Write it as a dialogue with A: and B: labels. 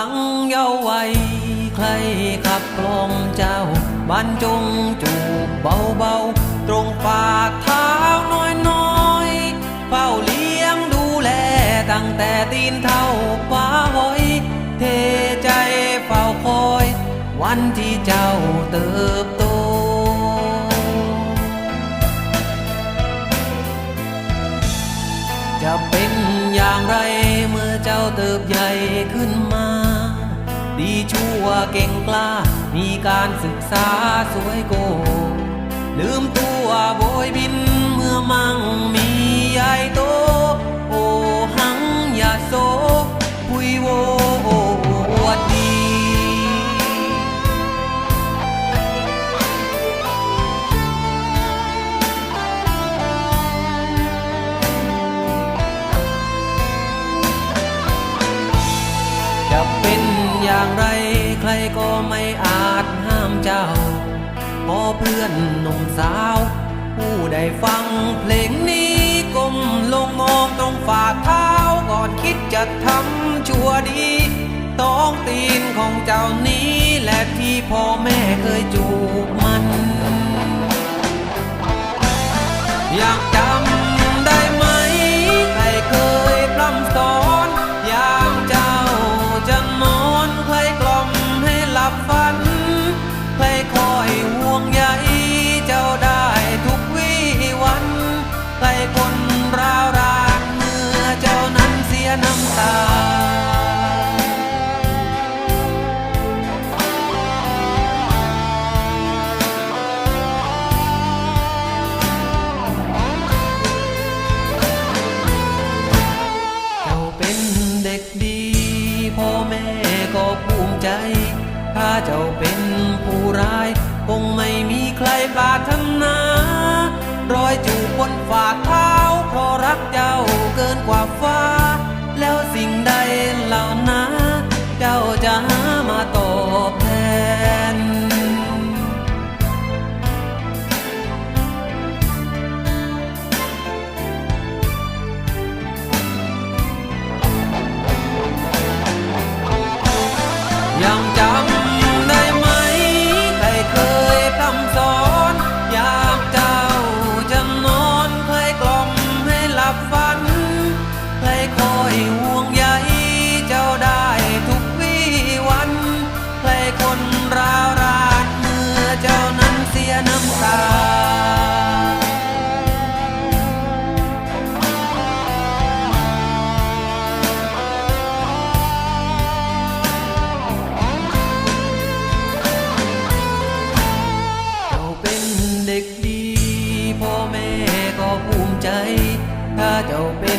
A: ลังเยาว์วัยใครขับกลอมเจ้าบรรจงจูบเบาๆ ตรงฝ่าเท้าน้อยๆ เฝ้าเลี้ยงดูแลตั้งแต่ตีนเท่าฟ้าหอยเทใจเฝ้าคอย วันที่เจ้าเติบโตจะเป็นอย่างไร เจ้าเติบใหญ่ขึ้นมา ดีชั่วเก่งกล้า มีการศึกษาสวยโก ลืมตัวโบยบินเมื่อมั่งมียา ก็ไม่อาจห้ามเจ้า พอเพื่อนหนุ่มสาว ผู้ได้ฟังเพลงนี้ก้มลงมองตรงฝ่าเท้าก่อนคิดจะทำชั่วดี ต้องตีนของเจ้านี้และที่พ่อแม่ นั้นเสียน้ำตา เจ้าเป็นเด็กดี พ่อแม่ก็ภูมิใจ ถ้าเจ้าเป็นผู้ร้าย คงไม่มีใครปรารถนา รอยจูบบนฝาเท้า ถ้